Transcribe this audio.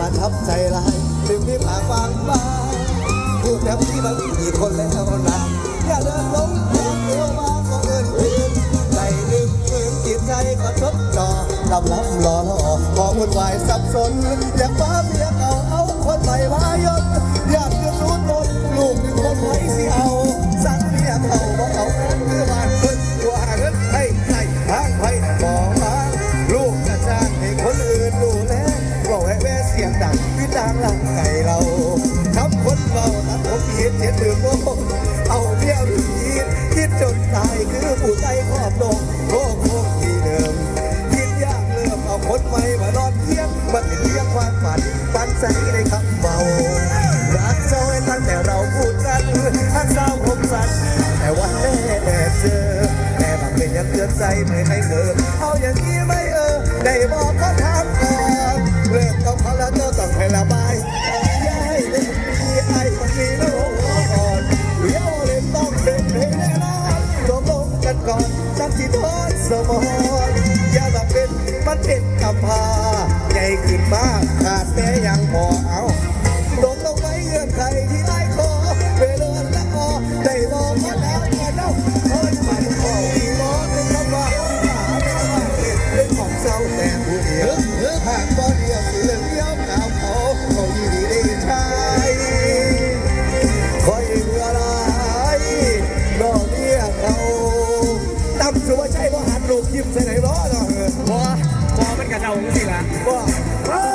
ประทับใจลายถึงที่มากบางบางพูดแบบที่บางทีคนแล้วนะอย่าเดินลงโค้งตัวมาก็เอินพื้นใจลึงฝืนจิตใจก็ทดจ่อลำลับรอรอพอวุ่นวายสับสนอยากฟ้าเบียกเอาเอา สียงดังพี่ดังหลังไก่เราทำคนเราตัดผมเห็นเห็นหรือโง่เอาเมียวหรือคิดคิดจนตายคือผู้ใจครอบลงโง่โคงที่เดิมคิดยากเริ่มเอาคนใหม่มานอนเทียงมันเป็นเพียงความฝันฝันใจในคำเมารักเจ้าไว้ตั้งแต่เราพูดกันทักเศร้าคมสันแต่วันแน่เจอแม่บางเป็นยังเตือนใจไม่ให้เธอเอาอย่างนี้ไม่เออได้บอก สมออย่ามาเป็นมันเป็นกำพาใหญ่ขึ้นมากขาดแม่ยังพอเอา ไหนบ่เนาะบ่บ่มันกระเดาสิล่ะบ่